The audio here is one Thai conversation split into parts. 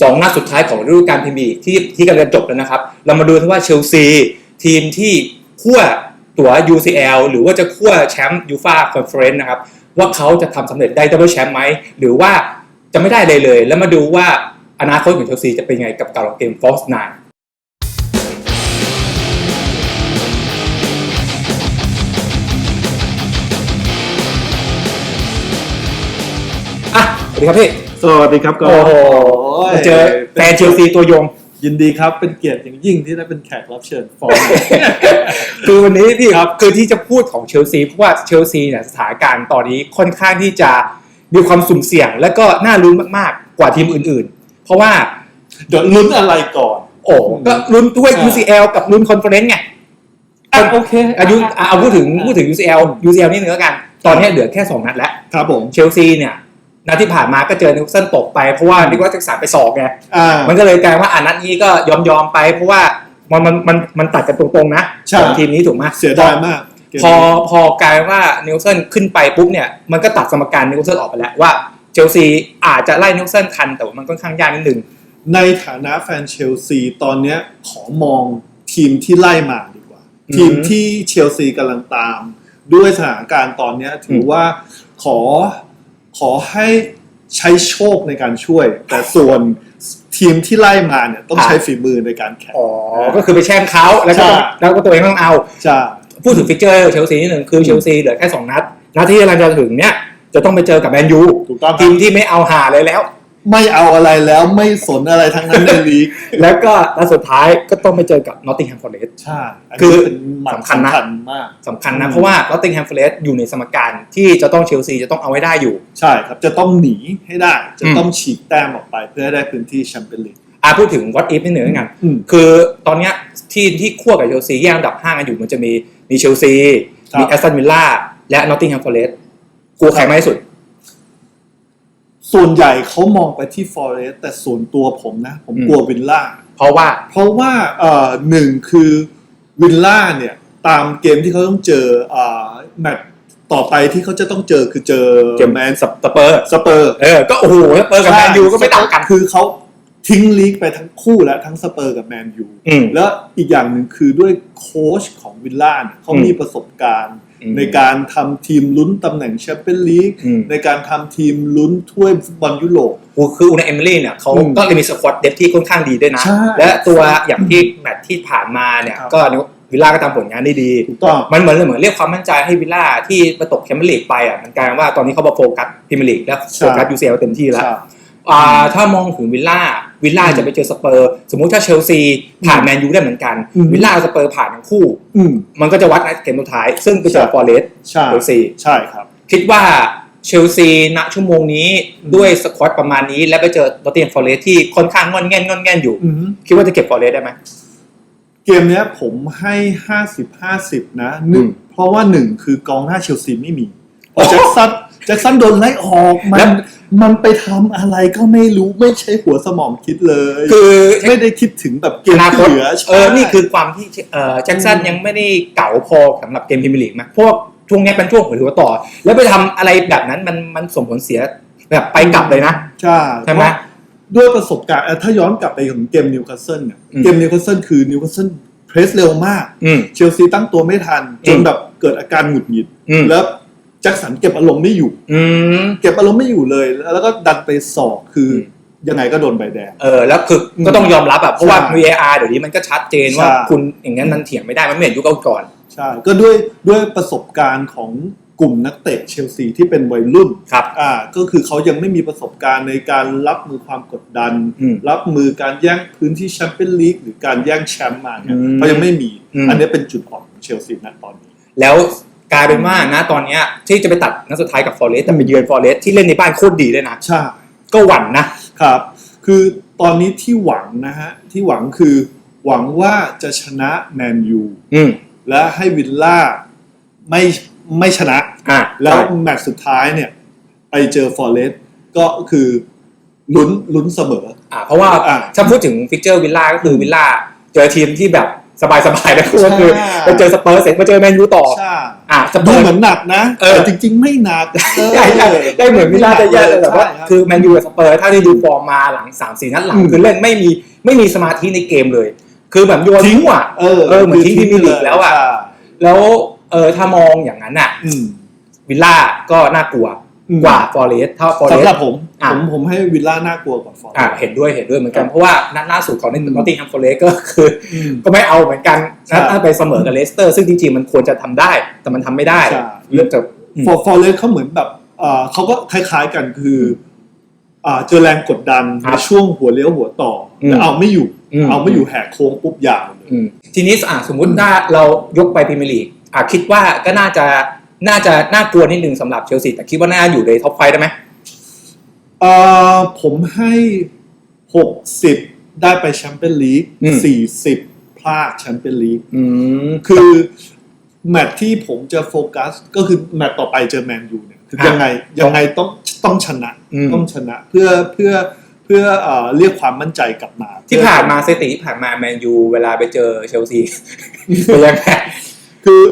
สองนัดสุดท้ายของฤดูกาลพรีเมียร์ลีกที่ที่กำลังจะจบแล้วนะครับ เรามาดูกันว่าเชลซีทีมที่ขั้วตั๋ว UCL หรือว่าจะขั้วแชมป์ยูฟาคอนเฟอเรนซ์นะครับ ว่าเขาจะทำสำเร็จได้ดับเบิลแชมป์ไหมหรือว่าจะไม่ได้เลยเลย แล้วมาดูว่าอนาคตของเชลซีจะเป็นไงกับการลงเกมฟอสนาน ดีครับพี่ สวัสดีครับก็โอ้โหมาเจอแฟนเชลซีตัวยง ยินดีครับเป็นเกียรติอย่างยิ่งที่ได้เป็นแขกรับเชิญฟอร์ม คือวันนี้พี่ครับคือที่จะพูดของเชลซีเพราะว่าเชลซีเนี่ยสถานการณ์ตอนนี้ค่อนข้างที่จะมีความสุ่มเสี่ยง และก็น่าลุ้นมากๆกว่าทีมอื่น ๆ เพราะว่าเดี๋ยวลุ้นอะไรก่อน โอ้ก็ลุ้นด้วยอ่า UCL กับลุ้นคอนเฟอเรนซ์ไงอะโอเคอายุอะเอาพูดถึงอะพูดถึง UCL UCL นี่เนื้อกัน ตอนนี้เหลือแค่ 2 นัดแล้วครับผมเชลซีเนี่ย นัดที่ผ่านมาก็เจอนิวคาสเซิลตกไปเพราะว่านิวคาสเซิลสันไปสอกไงอ่า มันก็เลยกลายว่าอ่านัดนี้ก็ยอมยอมๆไป เพราะว่ามันมันมันมันตัดกันตรงๆนะใช่ สองทีมนี้ถูกไหมเสียดายมากเกมพอนี้พอกลายว่านิวเซนขึ้นไปปุ๊บเนี่ยมันก็ตัดสมการนิวเซนออกไปแล้วว่าเชลซีอาจจะไล่นิวเซนทันแต่ว่ามันค่อนข้างยากนิดนึงในฐานะแฟนเชลซีตอนเนี้ยขอมองทีมที่ไล่มาดีกว่า อืมทีมที่เชลซีกำลังตาม ด้วยสถานการณ์ตอนเนี้ยถือว่าขอ ขอให้ใช้โชคในการช่วย แต่ส่วนทีมที่ไล่มาเนี่ยต้องใช้ฝีมือในการแข่งอ๋อ ก็คือไปแช่งเขาแล้วก็ใช่แล้วก็ตัวเองต้องเอาจะพูดถึงฟิกเจอร์เชลซีนิดหนึ่งคือเชลซีเหลือแค่2นัดนัดที่กำลังจะถึงเนี่ยจะต้องไปเจอกับแมนยูถูกต้องคทีรับมที่ไม่เอาหาเลยแล้ว ไม่เอาอะไรแล้วไม่สนอะไรทั้งนั้นในลีกแล้วก็นัดสุดท้ายก็ต้องไปเจอกับนอตติงแฮมฟอร์เรสใช่นคืนี้อเป็นหมัดสำคัญนะสำคัญมากสำคัญนะอืมเพราะว่านอตติงแฮมฟอร์เรสอยู่ในสมการที่จะต้องเชลซีจะต้องเอาไว้ได้อยู่ ใช่ครับจะต้องหนีให้ได้ จะอืมต้องฉีกแต้มออกไปเพื่อให้ได้พื้นที่แชมเปี้ยนลีกอะพูดถึงวอตอีฟนิดหนึ่งแล้วกันอืมคือตอนเนี้ยที่ที่ขั้วกับเชลซีแย่งอันดับห้ากันอยู่มันจะมีมีเชลซีครับมีแอสตันวิลล่าและนอตติงแฮมฟอร์เรสกูใครมากที่สุด ส่วนใหญ่เขามองไปที่ฟอเรสต์แต่ส่วนตัวผมนะผมอืมกลัววิลล่า เพราะว่า เพราะว่าเอ่อหนึ่งคือวิลล่าเนี่ย ตามเกมที่เขาต้องเจออ่าแมตช์ต่อไปที่เขาจะต้องเจอคือเจอเกมแมนสเปอร์สเปอร์ เออก็โอ้โหสเปอร์กับแมนยูก็ไม่ต่างกัน คือเขา ทิ้งลีกไปทั้งคู่แล้วทั้งสเปอร์กับแมนยูอืม แล้วอีกอย่างหนึ่งคือด้วยโค้ชของวิลล่าเนี่ยเขาอืมมีประสบการณ์ อืมในการทำทีมลุ้นตำแหน่งแชมเปี้ยนลีกอืม ในการทำทีมลุ้นถ้วยฟุตบอลยุโรป คืออูนาเอมิลี่เนี่ยเขาอืมก็เลยมีสควอตเดฟที่ค่อนข้างดีด้วยนะ ใช่และตัวอย่างที่แมตช์ที่ผ่านมาเนี่ย ครับ ก็วิลล่าก็ทำผลงานได้ดี ถูกต้อง มันเหมือนเหมือนเรียกความมั่นใจให้วิลล่าที่ประตกแชมเปี้ยนลีกไปอะมันกลายเป็นว่าตอนนี้เขามาโฟกัสพรีเมียร์ลีกและโฟกัสยูซีเอลเต็มที่แล้วใช่ อ่าถ้ามองถึงวิลล่า วิลล่าอืมจะไปเจอสเปอร์ สมมุติถ้าเชลซีผ่านอืมแมนยูได้เหมือนกันอืมวิลล่ากับสเปอร์ผ่านทั้งคู่อืมมันก็จะวัดในเกมสุดท้าย ซึ่งไปเจอใช่ฟอร์เรสใช่เชลซีใช่ครับ คิดว่าเชลซีณชั่วโมงนี้อืมด้วยสควอตประมาณนี้ และไปเจอดอตเตียนฟอร์เรสที่ค่อนข้างงอนแง่นงอนแง่นอยู่อืมคิดว่าจะเก็บฟอร์เรสได้ไหมเกมเนี้ยผมให้ห้าสิบห้าสิบนะหนึ่งอืมเพราะว่าหนึ่งคือกองหน้าเชลซีไม่มีพอแจ็คสันแจ็คสันโดนไล่ออกมัแล้นวมันไปทำอะไรก็ไม่รู้ไม่ใช่หัวสมองคิดเลย คือไม่ได้คิดถึงแบบเกอมนาคที่ตเหลือเออใช่นี่คือความที่เอ่อแจ็คสันอืมยังไม่ได้เก่าพอสำหรับเกมพรีเมียร์ลีกมั้ยพวกช่วงนี้เป็นช่วงหัวหัวต่อ แล้วไปทำอะไรแบบนั้นมันมันส่งผลเสียแบบไปกลับเลยนะใช่ใช่ไหมเพราะด้วยประสบการณ์เอ่อถ้าย้อนกลับไปถึงเกมนิวคาสเซิลเนี่ยอืมเกมนิวคาสเซิลคือนิวคาสเซิลเพรสเร็วมากอืมเชลซีตั้งตัวไม่ทันจนอืมแบบเกิดอาการหงุดหงิดอืมแล้ว แจ็คสันเก็บอารมณ์ไม่อยู่ อืม เก็บอารมณ์ไม่อยู่เลย แล้วก็ดันไปสอกคืออมยังไงก็โดนใบแดง เออแล้วคือก็ต้องยอมรับอะเพราะว่า ใช่ VAR เดี๋ยวนี้มันก็ชัดเจนว่าใช่ คุณอย่างนั้นมันเถียงไม่ได้มันไม่เหมือนยุคก่อนใช่ก็ด้วยด้วยประสบการณ์ของกลุ่มนักเตะเชลซีที่เป็นวัยรุ่นครับ อ่าก็คือเขายังไม่มีประสบการณ์ในการรับมือความกดดัน อืมรับมือการแย่งพื้นที่แชมเปี้ยนลีกหรือการแย่งแชมป์มาเนี่ยอืมเขายังไม่มี อืม อันนี้เป็นจุดอ่อนของเชลซีณตอนนี้ แล้ว กลายเป็นว่านะตอนเนี้ยที่จะไปตัดนัดสุดท้ายกับฟอร์เรสแต่ไปเยือนฟอร์เรสที่เล่นในบ้านโคตรดีเลยนะ ใช่ ก็หวั่นนะครับ คือตอนนี้ที่หวังนะฮะ ที่หวังคือหวังว่าจะชนะแมนยูอืมและให้วิลล่าไม่ไม่ชนะ อะแล้วใช่แมตช์สุดท้ายเนี่ย ไปเจอฟอร์เรสก็คือลุ้นลุ้นเสมอ อะเพราะว่าอะ ถ้าพูดถึงฟิกเจอร์วิลล่าก็คือวิลล่าเจอทีมที่แบบ สบายๆแล้วก็คือใช่ไปเจอสเปอร์เสร็จมาเจอแมนยูต่อใช่อะสเปดูอร์เหมือนหนักนะเออแต่จริง ๆ ไม่หนักเออใช่ใช่ได้เหมือนมิลานจะแย่เลยแต่ว่าใช่รับคือแมนยูกับสเปอร์ถ้าได้ดูฟอร์มมาหลังสามสี่นัดหลังอืมคือเล่นไม่มีไม่มีสมาธิในเกมเลย คือแบบโยนทิ้งมั่วเออเออเหมือนทิ้งพรีเมียร์ลีกแล้วอะใช่แล้วเออถ้ามองอย่างนั้นอะอืมวิลล่าก็น่ากลัวอืม กว่าฟอเรสถ้าฟอเรสำหรัสบผมอะ ผมผมให้วิลล่าน่ากลัวกว่าฟอร์อ่าเห็นด้วยเห็นด้วยเหมือนกันครับเพราะว่านัดล่าสุดของนอืม อตติงแฮมฟอเรสก็คืออืมก็ไม่เอาเหมือนกันใช่ นัดไปเสมอกับเลสเตอร์ ซึ่งจริงๆ มันควรจะทำได้ แต่มันทำไม่ได้ใช่เรื่องจะ อืม ฟอร์ฟอร์เรสเขาเหมือนแบบเอ่อเขาก็คล้ายๆกันคืออ่าเจอแรงกดดันครัในบช่วงหัวเลี้ยวหัวต่ออมแล้วเอาไม่อยู่ อืม เอาไม่อยู่แหกโค้งปุ๊บยาวเลย อืมทีนี้อะสมมุติถ้าเรายกไปพรีเมียร์ลีกอะคิดว่าก็น่าจะ น่าจะน่ากลัวนิดนึงสำหรับเชลซีแต่คิดว่าน่าอยู่ในท็อปไฟได้ไหมเอ่อผมให้หกสิบได้ไปแชมเปี้ยนลีกสี่สิบพลาดแชมเปี้ยนลีก อืม คือแมตช์ที่ผมจะโฟกัสก็คือแมตช์ต่อไปเจอแมนยูเนี่ยคือครับยังไงยังไงต้องต้องชนะอืม ต้องชนะเพื่อเพื่อเพื่อเอ่อเรียกความมั่นใจกลับมาที่ผ่านมาสถิติที่ผ่านมาแมนยูเวลาไปเจอเชลซี เป็นยังไง คือ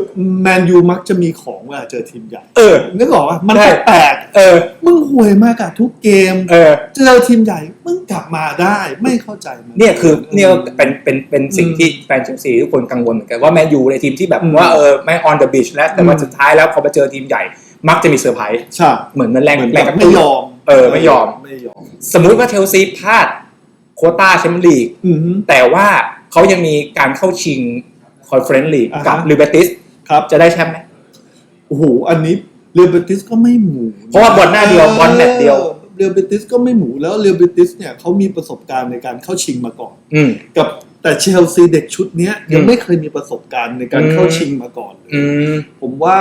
แมนยูมักจะมีของเวลาเจอทีมใหญ่เออ นึกออกว่ามันใช่ แปลกเออๆมึงห่วยมากอะทุกเกม เออ เจอทีมใหญ่ มึงกลับมาได้ ไม่เข้าใจมันเนี่ยคือเนี่ยก็เป็นเป็นเป็นสิ่งที่แฟนเชลซีทุกคนกังวลเหมือนกันว่าแมนยูในทีมที่แบบอืมว่าเออแม่ง on the beach แล้วแต่ว่าอืม สุดท้ายแล้วพอมาเจอทีมใหญ่ มักจะมีเซอร์ไพรส์ใช่เหมือนมันแรงเหมือนแรงแบกบระไม่ตุ้น ยอมเออไม่ยอม ไม่ยอม สมมุติว่าเชลซีพลาดโควต้าแชมเปี้ยนลีก อือฮึแต่ว่าเขายังมีการเข้าชิง คอนเฟอเรนซ์ลีกอ่าฮะกับลิเบติสครับจะได้แชมป์ไหมโอ้โหอันนี้เรอัลเบติสก็ไม่หมูเพราะว่าบอลหน้าเดียวบอลแมตช์เดียวเรอัลเบติสก็ไม่หมูแล้วเรอัลเบติสเนี่ยเขามีประสบการณ์ในการเข้าชิงมาก่อนอืมกับแต่เชลซีเด็กชุดเนี้ยยังอืมไม่เคยมีประสบการณ์ในการอืมเข้าชิงมาก่อนเลยอืมผมว่า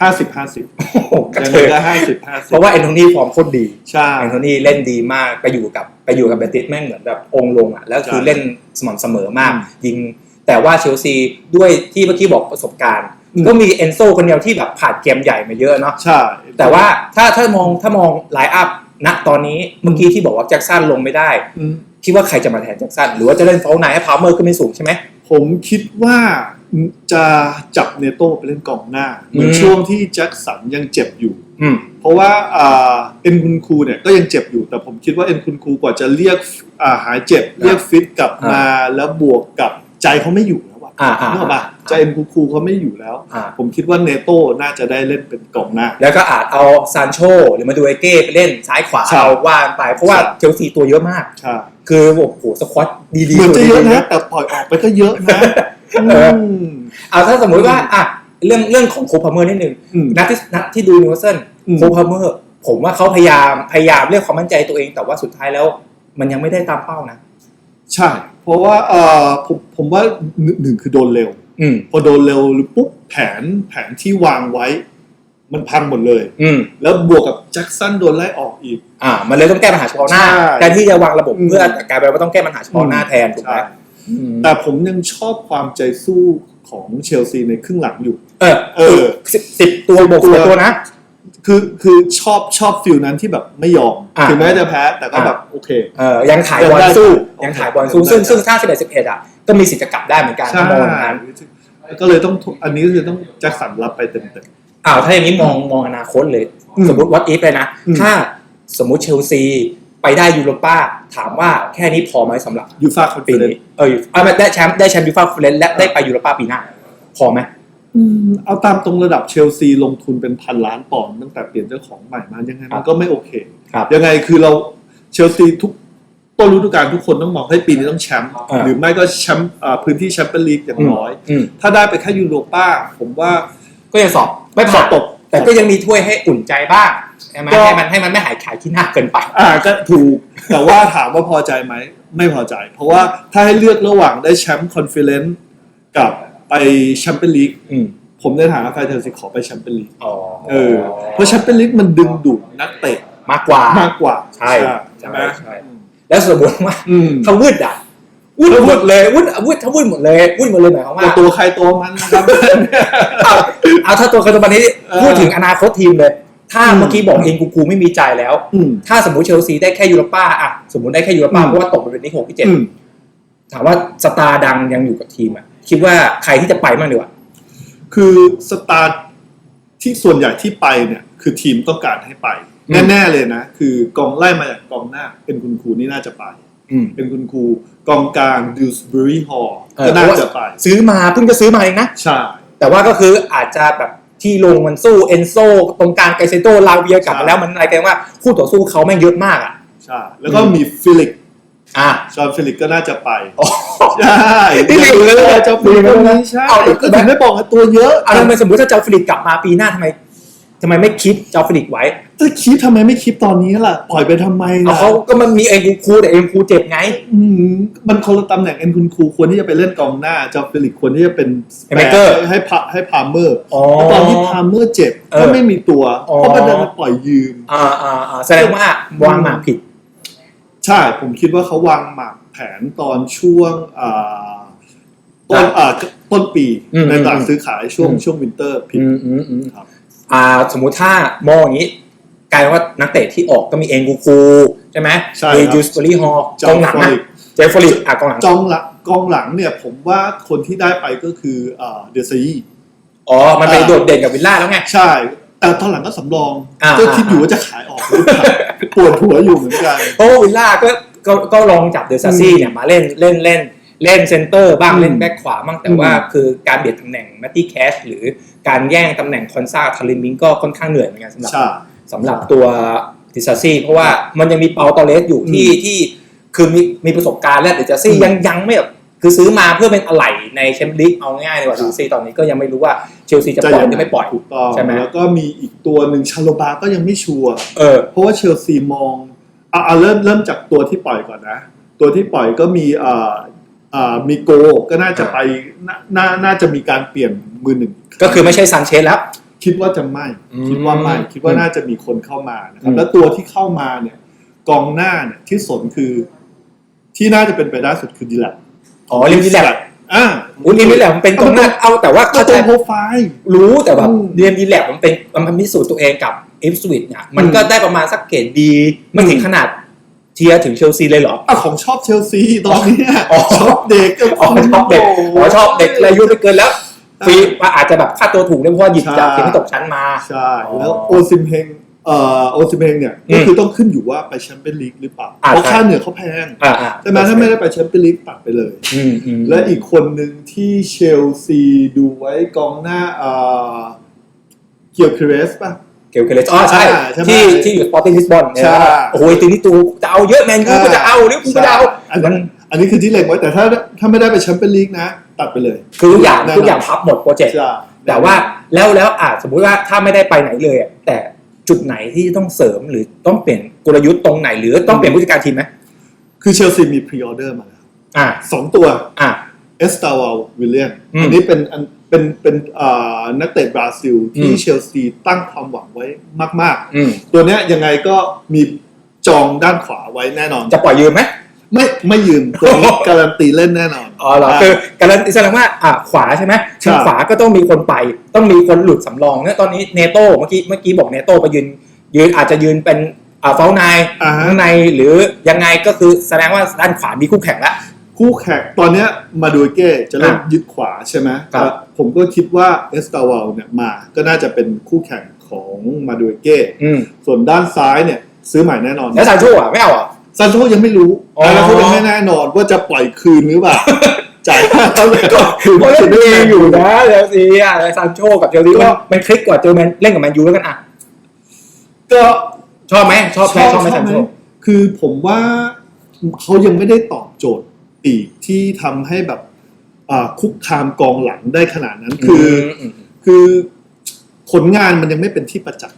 ห้าสิบห้าสิบโอ้โหกระยังเทไงยก็ห้าสิบห้าสิบเพราะว่าเอนโทนีฟอร์มโคตรดีใช่แอนโทนีเล่นดีมากไปอยู่กับไปอยู่กับเบติสแม่งเหมือนแบบองค์ลงอะแล้วคือใช่เล่นสม่ำเสมอมากอืมยิง แต่ว่าเชลซีด้วยที่เมื่อกี้บอกประสบการณ์อืมก็มีเอนโซคนเดียวที่แบบผ่านเกมใหญ่มาเยอะเนาะใช่ แต่ว่าถ้าถ้ามองถ้ามองไลน์อัพณตอนนี้เมื่อกี้ที่บอกว่าแจ็คสันลงไม่ได้อืมคิดว่าใครจะมาแทนแจ็คสันหรือว่าจะเล่นเฟลไนให้พาวเมอร์ขึ้นไม่สูงใช่ไหมผมคิดว่าจะจับเนโต้ไปเล่นกองหน้า เหมือนอืมช่วงที่แจ็คสันยังเจ็บอยู่อืมเพราะว่าอ่าเอ็นคุณครูเนี่ยก็ยังเจ็บอยู่ แต่ผมคิดว่าเอ็นคุณครูกว่าจะเรียกอ่าหายเจ็บเรียกฟิตกลับมาแล้วบวกกับ ใจเขาไม่อยู่แล้วอะอ่าอ่านึกออกปะอ่าใจเอ็นคุณครูเขาไม่อยู่แล้ว อ่า ผมคิดว่าเนโต้น่าจะได้เล่นเป็นกองหน้า แล้วก็อาจเอาซานโชหรือมาดูเอเก้ไปเล่นซ้ายขวาใช่เอาว่างไป เพราะว่าใช่ เชลซีตัวเยอะมาก ใช่คือโอ้โหสควอตดีๆเหมือนจะเยอะตัวดีๆนะแต่ปล่อยออกไปก็เยอะนะเออมเอาถ้าสมมุติว่าอะเรื่องเรื่องของโคพาเมอร์นิดนึง อืม นัดที่นัดที่ดูนิวเซนอืม โคพาเมอร์ ผมว่าเขาพยายามพยายามเรียกความมั่นใจตัวเองแต่ว่าสุดท้ายแล้ว มันยังไม่ได้ตามเป้านะ ใช่ เพราะว่าเอ่อผมผมว่าหนึ่งหนึ่งคือโดนเร็ว อืม พอโดนเร็วหรือปุ๊บแผนแผนที่วางไว้ มันพังหมดเลย อืม แล้วบวกกับแจ็คสันโดนไล่ออกอีก อ่า มันเลยต้องแก้ปัญหาเฉพาะหน้าใช่แทนที่จะวางระบบอืม เพื่อกลายเป็นว่าต้องแก้ปัญหาเฉพาะหน้าแทนถูกไหมใช่อืมแต่ผมยังชอบความใจสู้ของเชลซีในครึ่งหลังอยู่ เออเออสิบสิบตัวบวกตัวสิบตัวนะ คือคือชอบชอบฟิลนั้นที่แบบไม่ยอมอ่า ถึงแม้จะแพ้แต่ก็แบบโอเค เออยังถ่ายบอลยังได้สู้โอเคยังถ่ายบอลสู้ยังได้ ซึ่งซึ่งถ้าสิบเอ็ดสิบเอ็ดอะก็มีสิทธิ์จะกลับได้เหมือนกันใช่ถ้ามองอย่างนั้นก็เลยต้องอันนี้คือต้องแจ็คสันรับไปเต็มเต็ม อ้าวถ้าอย่างนี้มองมองอนาคตเลย อืมสมมติวัดอีฟเลยนะ อืม ถ้าสมมุติเชลซีไปได้ยูโรป้าถามว่าแค่นี้พอไหมสำหรับยูฟ่าคอนเฟปีอเรนนี้เออเอามาได้แชมป์ได้แชมป์ยูฟ่าคอนเฟอเรนซ์และได้ไปยูโรป้าปีหน้า พอไหม เอาตามตรงระดับเชลซีลงทุนเป็นพันล้านปอนด์ตั้งแต่เปลี่ยนเจ้าของใหม่มายังไงมันก็ไม่โอเคครับยังไงคือเราเชลซีทุกต้นฤดูกาลทุกคนต้องมองให้ปีนี้ต้องแชมป์อ่าหรือไม่ก็แชมป์อ่าพื้นที่แชมเปี้ยนลีกอย่างน้อยอืมถ้าได้ไปแค่ยูโรป้า ผมว่าก็ยังสอบไม่สผ่าอนบตก แต่ก็ยังมีถ้วยให้อุ่นใจบ้างใช่ไหมก็ให้มันให้มันไม่หายขายที่หน้าเกินไปอ่าก็ถูก แต่ว่าถามว่าพอใจไหม ไม่พอใจ เพราะว่าถ้าให้เลือกระหว่างได้แชมป์คอนเฟอเรนซ์กับ ไปแชมเปี้ยนลีกอืมผมในฐานะแฟนเชลซีขอไปแชมเปี้ยนลีกอ๋อเออเพราะแชมเปี้ยนลีกมันดึงดูดนักเตะมากกว่า มากกว่าใช่ใช่ไหมใช่ แล้วสมมติว่าอืม เขาวืดอะวืดหมดเลยวุดวุดถ้าวุดหมดเลยวุดหมดเลยหมายความว่า แต่ตัวใครตัวมันนะครับ เอาเอาถ้าตัวคาร์ตบันนี้เออพูดถึงอนาคตทีมเลย ถ้าอืม เมื่อกี้บอกเองกูกูไม่มีใจแล้ว อืม ถ้าสมมติเชลซีได้แค่ยูโรป้าอะสมมติได้แค่ยูโรป้าอืม เพราะว่าตกไปเป็นที่หกที่เจ็ดอืมถามว่าสตาร์ดังยังอยู่กับทีมอะ คิดว่าใครที่จะไปบ้างดีกว่าคือสตาร์ที่ส่วนใหญ่ที่ไปเนี่ย คือทีมต้องการให้ไปอืมแน่ๆเลยนะ คือกองไล่มาจากกองหน้า เป็นคุณครูนี่น่าจะไปอืมเป็นคุณครูกองกลางดิวส์บุรีฮอลเออก็น่าจะไป ซื้อมาเพิ่งจะซื้อมาเองนะใช่แต่ว่าก็คืออาจจะแบบที่ลงมันสู้เอนโซตรงกลางไกเซโตลาเวียกลับมาแล้วมันอะไรกันว่าคู่ต่อสู้เขาแม่งเยอะมากอะใช่แล้วก็มีฟิลิก อะจอห์นฟิลิกก็น่าจะไปอ๋อใช่นี่ยังเลยดูแลเจ้าฟิลิกคนนี้ใช่เอาแต่ก็ถึงได้บอกว่าตัวเยอะเอาทำไมสมมติถ้าเจ้าฟิลิปกลับมาปีหน้าทำไมทำไมไม่คิดเจ้าฟิลิปไว้ถ้าคิดทำไมไม่คิดตอนนี้ล่ะ ปล่อยไปทำไมเอาล่ะเขาก็มันมีเอ็นคูแต่เอ็นคูเจ็บไงอืมมันคนละตำแหน่งเอ็นคุณครูควรที่จะไปเล่นกองหน้าจอห์นฟิลิกควรที่จะเป็น Playmaker ให้พาให้พาเมอร์อ๋อเพราะตอนที่พาเมอร์เจ็บเออก็ไม่มีตัวอ๋อเพราะมันเดินไปปล่อยยืมอ่าอ่าอ่าแสดงว่าวางหมากผิด ใช่ผมคิดว่าเขาวางหมากแผนตอนช่วงอ่าต้นอ่าต้นปีอืมในตลาดซื้อขายช่วงอืมช่วงวินเตอร์ผิดอืมอืมอืมครับอ่าสมมุติถ้ามองอย่างนี้กลายเป็นว่านักเตะที่ออกก็มีเอ็นกูคูใช่ไหมใช่มีครับจูสเบอรี่ฮอลจกอองห์นหลังฟอนะลิกเจฟฟอริกอะกองหลังจองหลังกองหลังเนี่ยผมว่าคนที่ได้ไปก็คืออ่าเดซยีอ๋อ มันไปอ่าโดดเด่นกับวิลล่าแล้วไง ใช่ แต่ตอนหลังก็สำรอง อ่า ก็คิดอยู่ว่าจะขายออกหรือเปล่าปวดหัวอยู่เหมือนกัน เพราะว่าวิลล่าก็ก็ก็ลองจับเดอร์ซาซี่เนี่ยมาเล่นเล่นเล่นเล่นเซนเตอร์บ้างอืมเล่นแบ็คขวาบ้างแต่อืมว่าคือการเบียดตำแหน่งแมตตี้แคชหรือการแย่งตำแหน่งคอนซาทาริมิงก็ค่อนข้างเหนื่อยเหมือนกันสำหรับ ใช่ สำหรับตัวดิซาซี่เพราะว่ามันยังมีเปาตอเลสอยู่ที่อืมที่คือมีมีประสบการณ์แล้วดิซาซี่อืมยังยังไม่แบบ คือซื้อมาเพื่อเป็นอะไหล่ในแชมเปี้ยนลีกเอาง่ายเลยว่าครัดิบซาซี่ตอนนี้ก็ยังไม่รู้ว่าเชลซีจะปล่อยหรือไม่ปล่อย ถูกต้องใช่ไหม แล้วก็มีอีกตัวหนึ่งชาโลบาก็ยังไม่ชัวร์เออ เพราะว่าเชลซีมองอะอะเริ่มเริ่มจากตัวที่ปล่อยก่อนนะ ตัวที่ปล่อยก็มีอ่าอ่ามีโกก็น่าจะไปนาน่าน่าจะมีการเปลี่ยนมือหนึ่ง ก็คือไม่ใช่ซันเชสแล้ว คิดว่าจะไม่ อืมคิดว่าไม่ คิดว่าน่าจะมีคนเข้ามานะครัอืบ ม แล้วตัวที่เข้ามาเนี่ย กองหน้าเนี่ยที่สนคือ ที่น่าจะเป็นไปได้สุดคือดีแลก อ๋อลิมดีแลบอ่าอุ้ยลิมดีแลบมันเป็นกองหน้าเอาแต่ว่าก็เข้าตใจรงโปรไฟล์รู้แต่แบบอืมเรียนดีแลบมันเป็นมันพิสูจน์ตัวเองกับเอฟสวิตเนี่ยมันอืมก็ได้ประมาณสักเกรดดีไม่ถึงขนาดเทียร์ถึงเชลซีเลยเหรออะของชอบเชลซีตอนเนี้ยอ๋อชอบเด็กก็อ๋อชอบเด็กอ๋อชอบเด็กเลยอายุไปเกินแล้วฟรีอาจจะแบบค่าตัวถูกด้วยเพราะว่าหยิบจากทีมที่ตกชั้นมา ใช่อ๋อแล้วโอซิมเฮง เอ่อโอซิมเฮงเนี่ยอืมก็คือต้องขึ้นอยู่ว่าไปแชมเปี้ยนลีกหรือเปล่าอ่าเพราะใช่ค่าเหนือเขาแพงอ่าอ่าใช่ไหมถ้าไม่ได้ไปแชมเปี้ยนลีกตัดไปเลย อืมอืมและอีกคนหนึ่งที่เชลซีดูไว้กองหน้าเอ่อเกียวคิเรสป่ะ เกี่ยวกับเลยอ๋อใช่ใช่ไหมที่ที่อยู่สปอร์ติ้งลิสบอนใช่ โอ้โหตีนี่ตูจะเอาเยอะแมนยูก็จะเอาลิเวอร์พูลก็จะเอาอันมันั้นนอันนี้คือที่เล็งไว้แต่ถ้าถ้าไม่ได้ไปแชมเปี้ยนลีกนะ ตัดไปเลยคือทุกอย่างแน่นอนทุกอย่างพับหมดโปรเจกต์ ใช่แต่ว่าแล้วแล้วอาจสมมุติว่าถ้าไม่ได้ไปไหนเลยอะแต่ จุดไหนที่ต้องเสริมหรือต้องเปลี่ยนกลยุทธ์ตรงไหน หรือต้องเปลี่ยนผู้จัดการทีมไหมคือเชลซีมีพรีออเดอร์มาแล้วอ่าสองตัวอ่าเอสตาวาลวิลเลียนอืมอันนี้เป็นอันเป็นเป็นอ่านักเตะบราซิลที่อืมเชลซีตั้งความหวังไว้มากอืมๆตัวเนี้ยยังไงก็มีจองด้านขวาไว้แน่นอน จะปล่อยยืมไหม ไม่ไม่ยืมตัวนี้การันตีเล่นแน่นอน อ๋อเหรอคือการันตีแสดงว่าอ่าขวาใช่ไหมใช่ทางขวาก็ต้องมีคนไป ต้องมีคนหลุดสำรองเนี่ยตอนนี้เนโต้เมื่อกี้เมื่อกี้บอกเนโต้ไปยืน ยืนอาจจะยืนเป็นอ่าเฝ้านายอ่าฮะข้างในหรือยังไงก็คือแสดงว่าด้านขวามีคู่แข่งแล้วคู่แข่งตอนเนี้ยมาดูเก้จะเล่นอะยึดขวาใช่ไหมครับแต่ผมก็คิดว่าเอสตาวาลเนี่ยมาก็น่าจะเป็นคู่แข่งของมาดูเก้อืมส่วนด้านซ้ายเนี่ยซื้อใหม่แน่นอนแล้วซานโชอะไม่เอาอะ ซานโชยังไม่รู้อ๋อซานโชยังไม่แน่นอนว่าจะปล่อยคืนหรือเปล่า จ่ายค่าเท่าไหร่ก็คือก็ว่าเล่จะนได้ดีแน่อยู่นะเชลซีอะซานโชกับเชลซีก็มันมันคลิกกว่าเจอแมนเล่นกับแมนยูแล้วกันอะก็ ชอบไหมชอบไหมชอบไหมซานโช คือผมว่าเขายังไม่ได้ตอบโจทย์ปีกที่ทำให้แบบอ่าคุกคามกองหลังได้ขนาดนั้น คืออมคือผลงานมันยังไม่เป็นที่ประจักษ์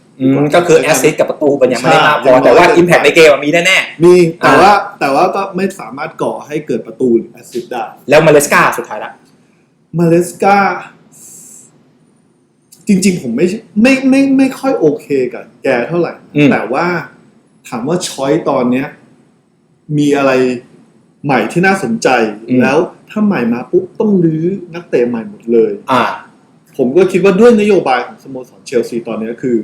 อืม ก็คือแอสซิสกับประตูมันยังไม่ได้มากพใช่อแต่ว่ายังน้อยอิมแพคในเกมอะมีแน่มีแต่อ่าว่าแต่ว่าก็ไม่สามารถก่อให้เกิดประตูหรือแอสซิสต์ได้ๆแล้วมาเลสกาสุดท้ายละมาเลสกาจริงๆ ผมไม่ไม่ไม่ไม่ค่อยโอเคกับแกเท่าไหร่อืมแต่ว่าถามว่าช้อยตอนเนี้ย มีอะไรใหม่ที่น่าสนใจ แล้วถ้าใหม่มาปุ๊บต้องรื้อนักเตะใหม่หมดเลย อ่า ผมก็คิดว่าด้วยนโยบายของสโมสรเชลซีตอนเนี้ยคือ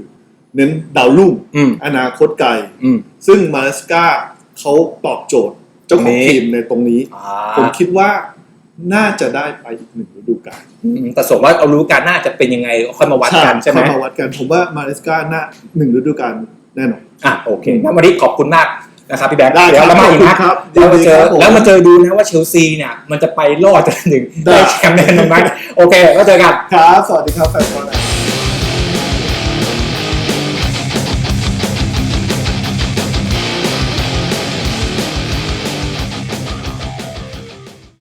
เน้นดาวรุ่งอืม อนาคตไกล อืม ซึ่งมาเลสกาเขาตอบโจทย์เจ้าของนี่ ทีมในตรงนี้ อ่าผมคิดว่าน่าจะได้ไปอีกหนึ่งฤดูกาลอืมแต่ส่วนว่าเอารู้กันน่าจะเป็นยังไงค่อยมาวัดกันใช่ไหม เข้ามาวัดกันผมว่ามาเลสกาน่าหนึ่งฤดูกาลแน่นอน อะโอเคงั้นวันนี้ขอบคุณมากนะครับพี่แบงค์ได้เดี๋ยวครับเรามาอีกขอบคุนะณครับแล้วมาเจอยินดีครับผมแล้วมาเจอดูนะว่าเชลซีเนี่ย มันจะไปรอดจนถึงได้ ได้แชมป์แน่นอนไหมโอเคแล้วเจอกัน ครับ สวัสดีครับแฟนบอล